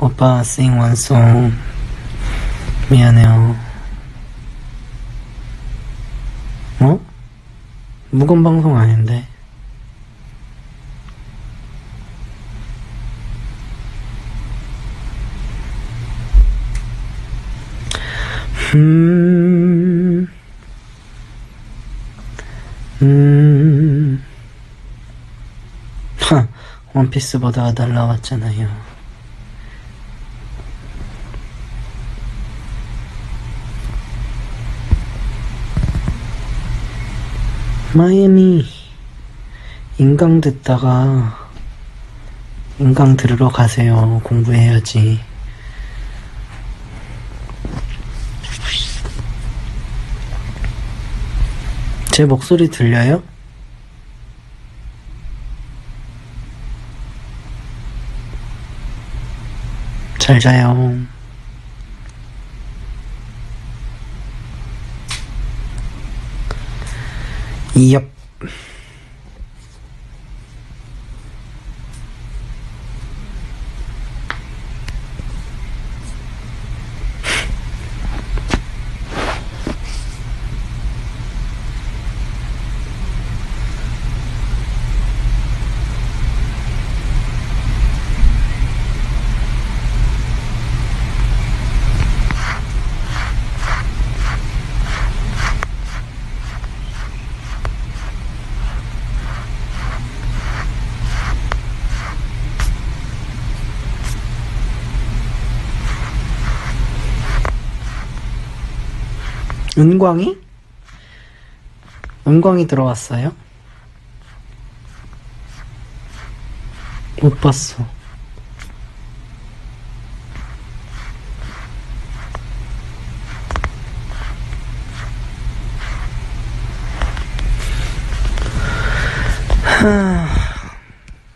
오빠 sing one song. 미안해요. 어? 무건 방송 아닌데. 음, 음, 하, 원피스 보다가 날라왔잖아요. 마이애미 인강 듣다가 인강 들으러 가세요. 공부해야지. 제 목소리 들려요? 잘 자요. 이 은광이? 은광이 들어왔어요? 못 봤어. 하,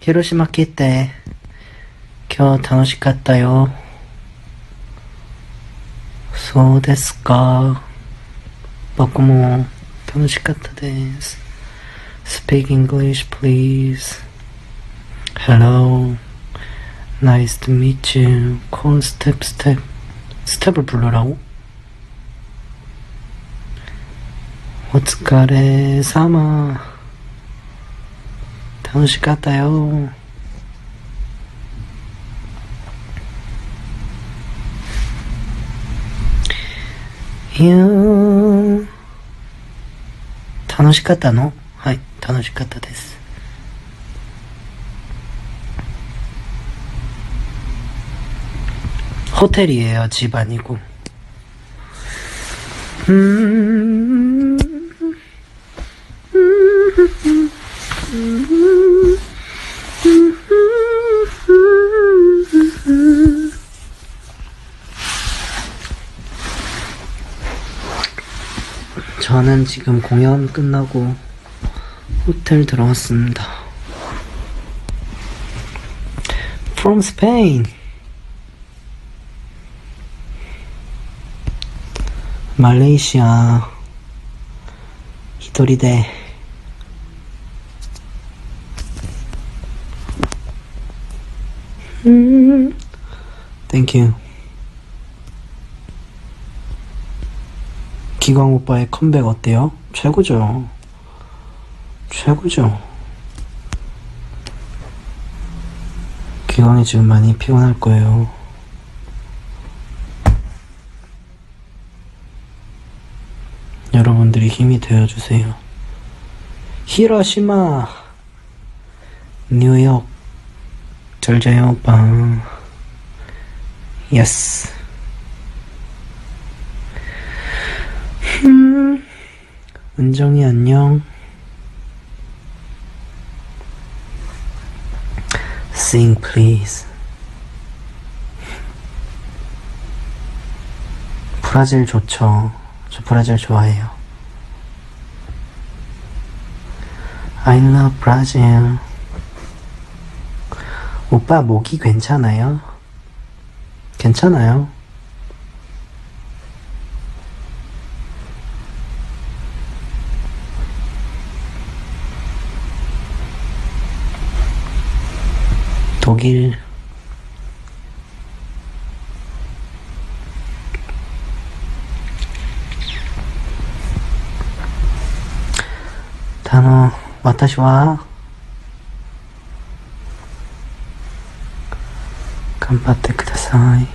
히로시마 때今日楽しかったよ。そうですか。 僕も楽しかったです。Speak English, please. Hello. Nice to meet you. Cool step step. Step bro. お疲れ様。楽しかったよ。You 楽しかったの？はい、楽しかったです。ホテルへは千葉に行こう。うん。 저는 지금 공연 끝나고 호텔 들어왔습니다. From Spain. 말레이시아 히토리데 음, Thank you. 기광 오빠의 컴백 어때요? 최고죠. 최고죠. 기광이 지금 많이 피곤할 거예요. 여러분들이 힘이 되어주세요. 히로시마, 뉴욕, 잘 자요, 오빠. 예스. 음, 은정이 안녕. Sing, please. 브라질 좋죠. 저 브라질 좋아해요. I love Brazil. 오빠 목이 괜찮아요? 괜찮아요? ぎあの私は頑張ってください。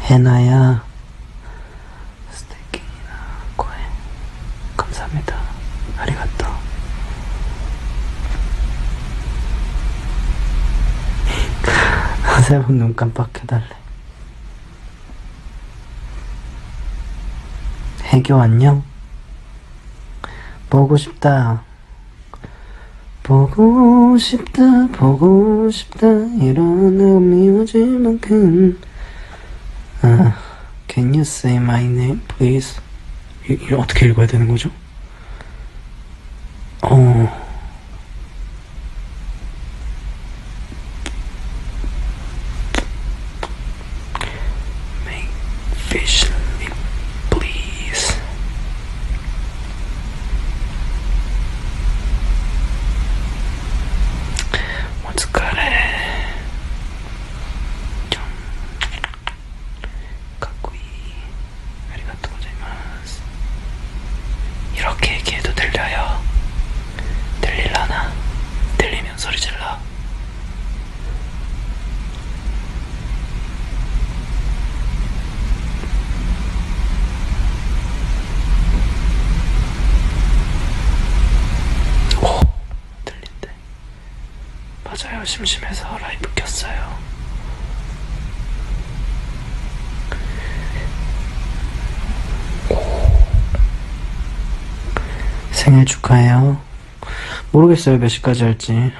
変なや。 세번 눈 깜빡해달래. 해교 안녕. 보고 싶다. 보고 싶다 보고 싶다. 이런 의미 오지 만큼. 아, Can you say my name please? 이, 이 어떻게 읽어야 되는 거죠? 어 Make fish lip, please. What's good? 좀 가꾸이 아리가또 고자이마스 이렇게 얘기해도 들려요 들릴라나? 들리면 소리 질러 오 들린대 맞아요 심심해서 라이브 켰어요. 생일 축하해요. 모르겠어요 몇 시까지 할지.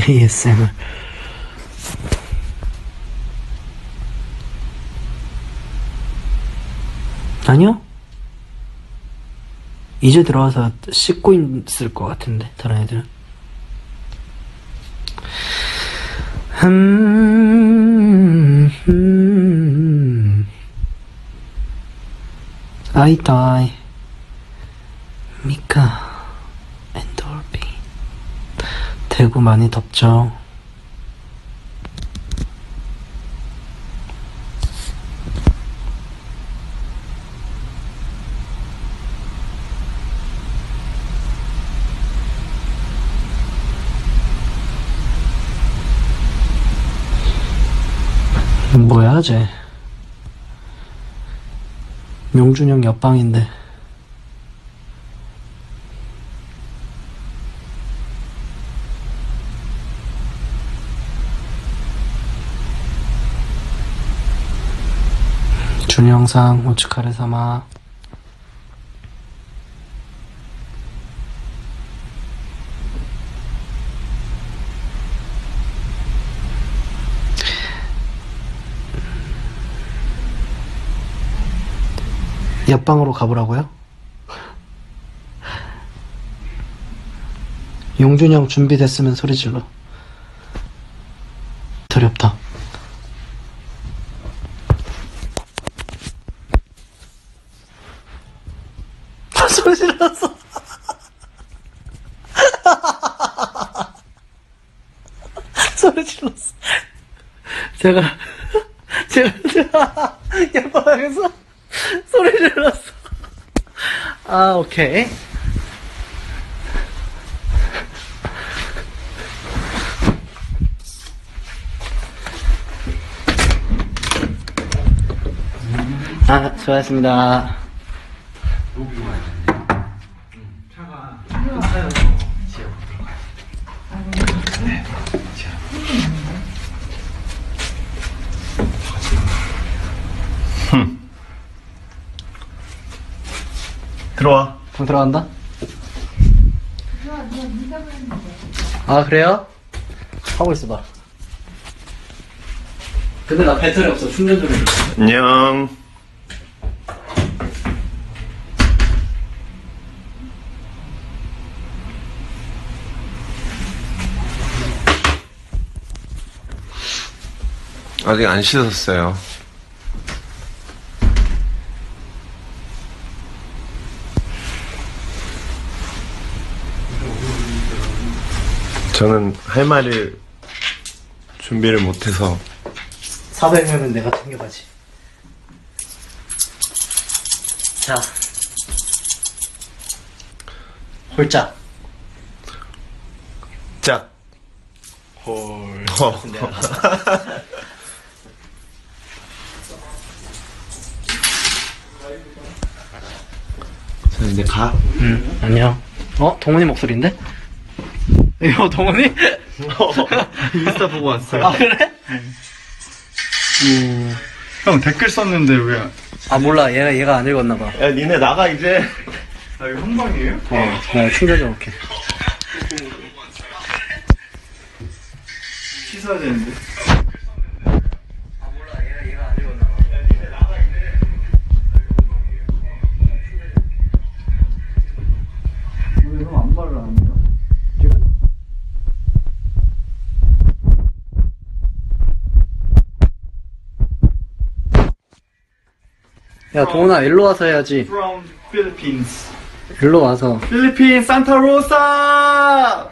ASMR 아니요 이제 들어와서 씻고 있을 것 같은데 다른 애들은. 음, 음. 아이다이 미카 엔돌비 대구 많이 덥죠 뭐야 쟤 용준형 옆방인데. 준영상 오츠카레 사마 옆방으로 가보라고요? 용준 형 준비됐으면 소리 질러. 없다. 소리 질렀어. 소리 질렀어. 제가 제가 옆방에서 소리 질렀어 아 오케이. 아 수고하셨습니다 들어와. 방 들어간다? 아 그래요? 하고 있어봐 근데 나 배터리 없어 충전 좀 해줘 안녕. 아직 안 씻었어요. 저는 할 말을 준비를 못해서 400명은 내가 챙겨가지. 자. 홀짝. 짝. 홀. 어. 자, 이제 가. 응, 안녕. 어? 동훈이 목소리인데? 이거 동훈이? 인스타 보고 왔어요. 아, 그래? 형 댓글 썼는데 왜? 아, 몰라. 얘가, 얘가 안 읽었나 봐. 야, 니네 나가, 이제. 아 이거 한 방이에요? 어, 나 충전 좀 올게. 씻어야 되는데. 야, 동훈아, 일로 와서 해야지. From Philippines. 일로 와서. 필리핀 산타로사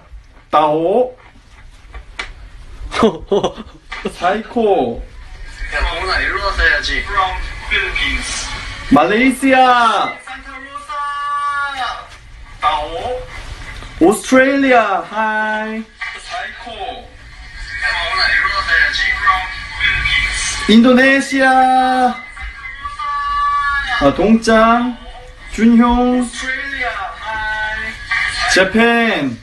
따오 사이코 야, 동훈아, 일로 와서 해야지. From Philippines. 말레이시아 산타로사 따오 오스트레일리아 하이 사이코 동훈아, 일로 와서 해야지. 인도네시아 아, 동짱 준형 재팬.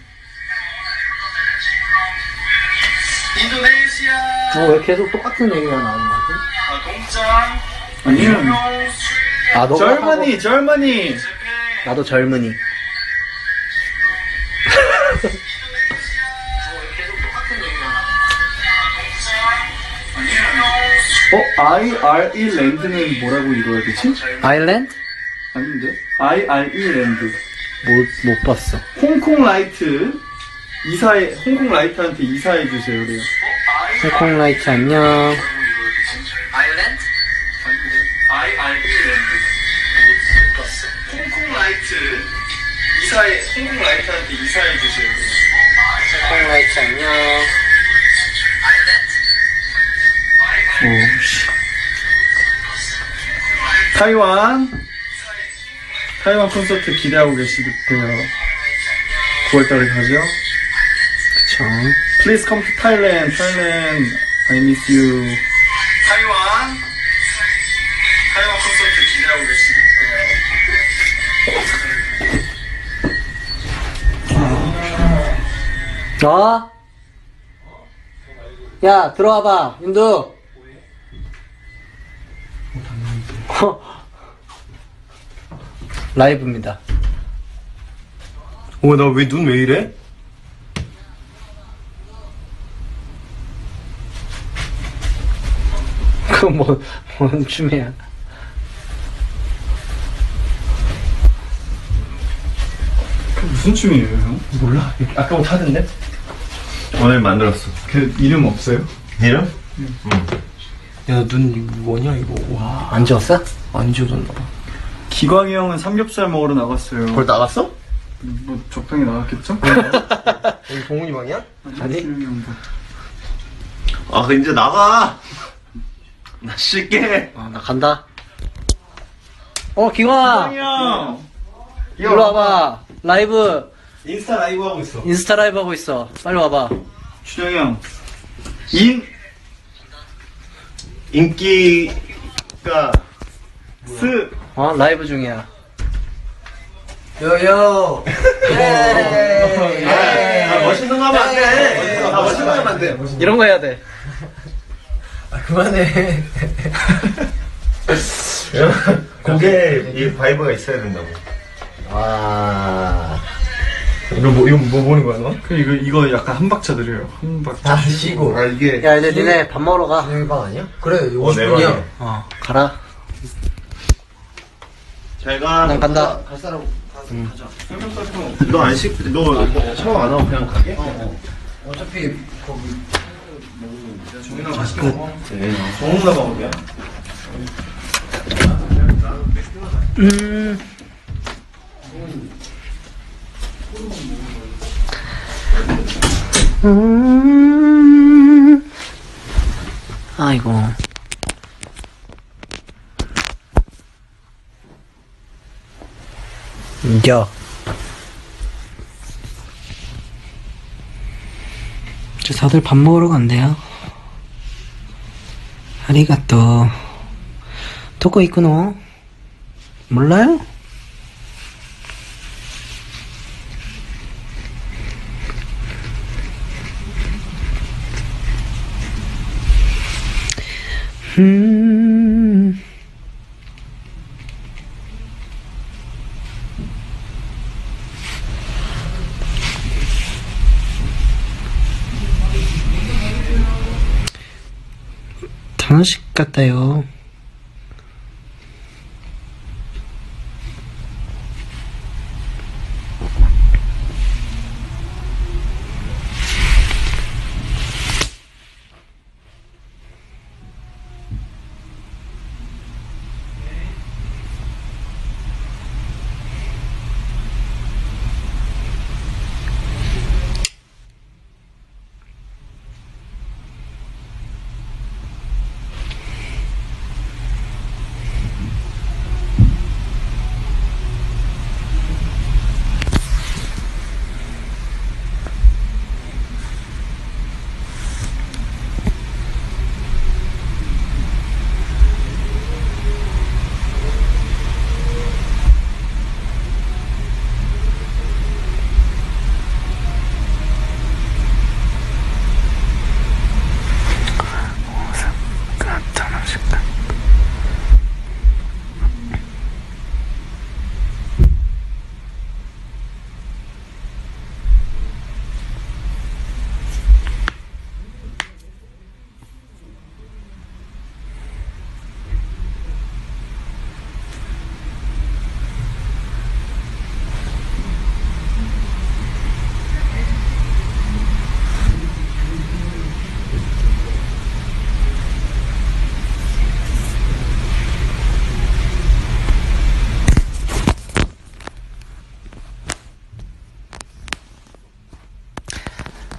인도네시아. 어, 왜 계속 똑같은 얘기가 나오는 거지? 아, 동짱. 아니면 아, 너가 젊은이 하고, 젊은이. 나도 젊은이. 어? IRE 랜드는 뭐라고 읽어야 되지? 아일랜드? 아닌데? IRE 랜드 못, 못 봤어. 홍콩 라이트 이사해 홍콩 라이트한테 이사해 주세요 그래요 홍콩 라이트 안녕. 아일랜드? IRE 랜드 홍콩 라이트 이사해 홍콩 라이트한테 이사해 주세요 그래요 홍콩 라이트 안녕. 타이완. 타이완 콘서트 기대하고 계시대요. 9월달에 가죠? 그쵸. Please come to Thailand. Thailand. I miss you. 타이완. 타이완 콘서트 기대하고 계시대요. 어? 야, 들어와봐, 윤두. 라이브입니다. 어, 나왜 눈 왜 이래? 그건 뭐, 뭔 춤이야. 무슨 춤이에요 형? 몰라. 아까부터 하던데? 오늘 만들었어. 그 이름 없어요? 이름? 야, 눈 뭐냐 이거? 와, 안 지웠어? 안 지워졌나 봐. 기광이 형은 삼겹살 먹으러 나갔어요 벌 나갔어? 뭐 적당히 나갔겠죠? 여기 동훈이 방이야? 아니. 아, 그 이제 나가. 나 쉴게. 아, 나 간다. 어, 기광아! 기광이 형! 일로 와봐. 라이브, 인스타 라이브 하고 있어. 인스타 라이브 하고 있어. 빨리 와봐. 준영이 형 인! 인기가 스! 어, 라이브 중이야. 요요. 아, 멋있는 거 하면 안 돼. 아, 멋있는 거 하면 안 돼. 이런 거 해야 돼. 아, 그만해. 곡에 이 바이브가 있어야 된다고. 와. 이거 뭐, 이거 뭐 보는 거야, 너? 그 이거, 이거 약간 한 박자 느려요. 한 박자. 다 쉬고. 아, 이게. 야, 이제 니네 밥 먹으러 가. 준영이 방 아니야? 그래, 어, 내 50분이야. 방이야. 어, 가라. 잘 가. 난 간다. 갈 사람 너안 씻, 너 샤워 안 하고 그냥 가게? 어차피 거기 정훈나 먹을게요. 음. 음... 아이고. 야. 이제 다들 밥 먹으러 간대요. 아리가또. 도코 있구노? 몰라요?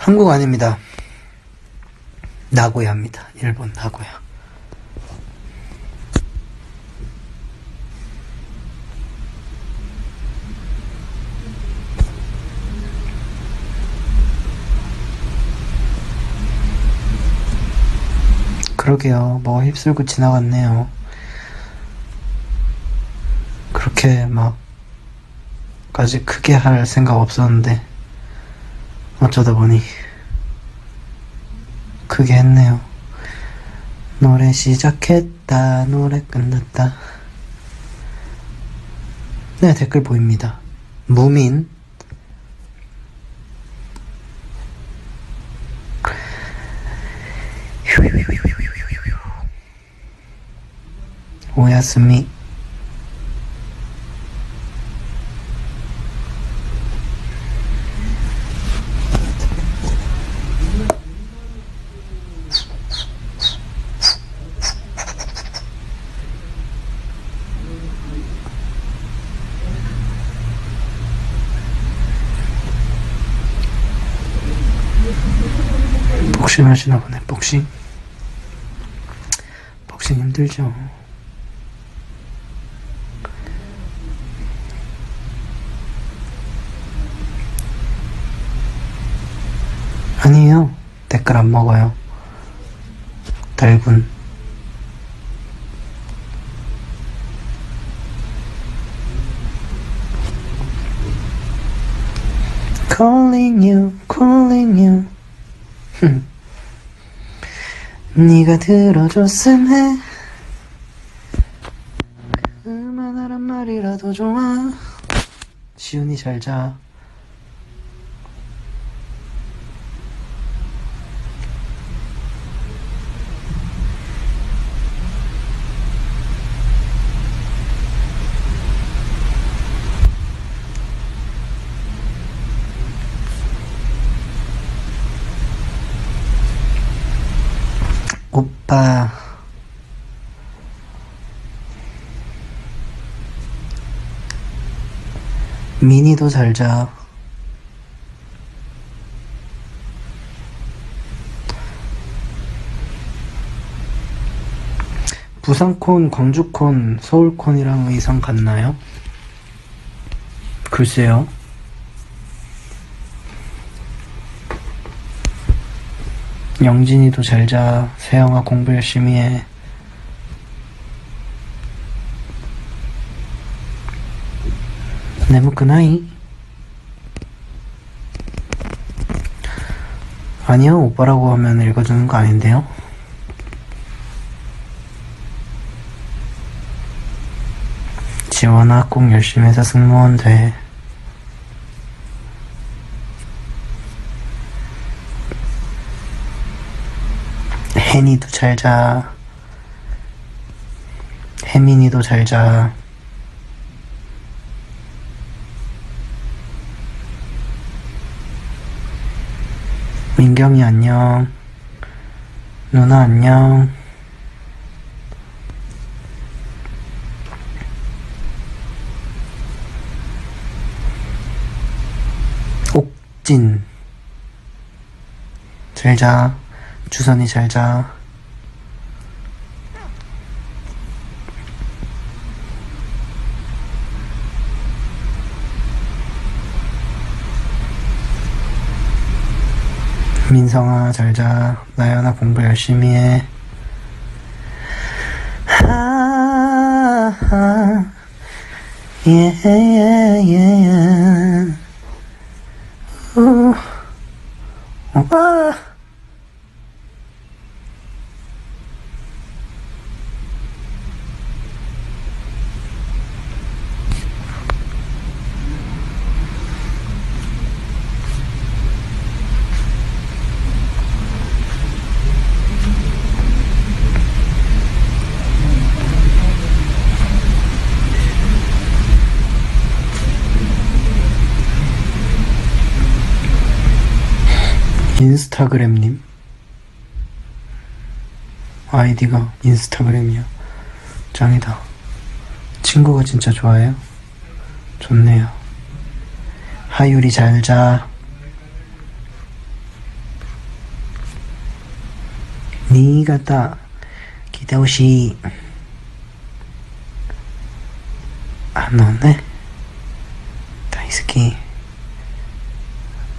한국 아닙니다. 나고야입니다. 일본 나고야. 그러게요. 뭐 휩쓸고 지나갔네요. 그렇게 막 까지 크게 할 생각 없었는데 어쩌다 보니 크게 했네요. 노래 시작했다, 노래 끝났다. 네, 댓글 보입니다. 무민. 오야스미. 복싱 하시나 보네, 복싱. 복싱 힘들죠. 아니에요. 댓글 안 먹어요. 달군. calling you, calling you. 흠. 네가 들어줬음 해. 그만하란 말이라도 좋아. 시훈이 잘 자. 오빠. 미니도 잘 자. 부산콘, 광주콘, 서울콘이랑 의상 같나요? 글쎄요. 영진이도 잘 자. 세영아 공부 열심히 해. 내무끄나이? 아니요, 오빠라고 하면 읽어주는 거 아닌데요? 지원아 꼭 열심히 해서 승무원 돼. 혜니도 잘 자. 혜민이도 잘 자. 민경이 안녕. 누나 안녕. 옥진. 잘 자. 주선이 잘 자. 민성아 잘 자. 나연아 공부 열심히 해. 하하. 예예예. 우. 오빠. 인스타그램님? 아이디가 인스타그램이야. 짱이다. 친구가 진짜 좋아해요? 좋네요. 하유리 잘자. 니가다. 기대오시. 안 오네? 다이스키.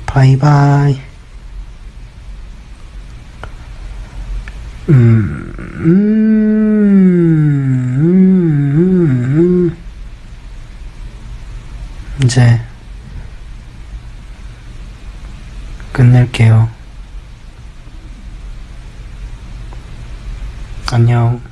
바이바이 음, 음, 음. 이제 끝낼게요. 안녕.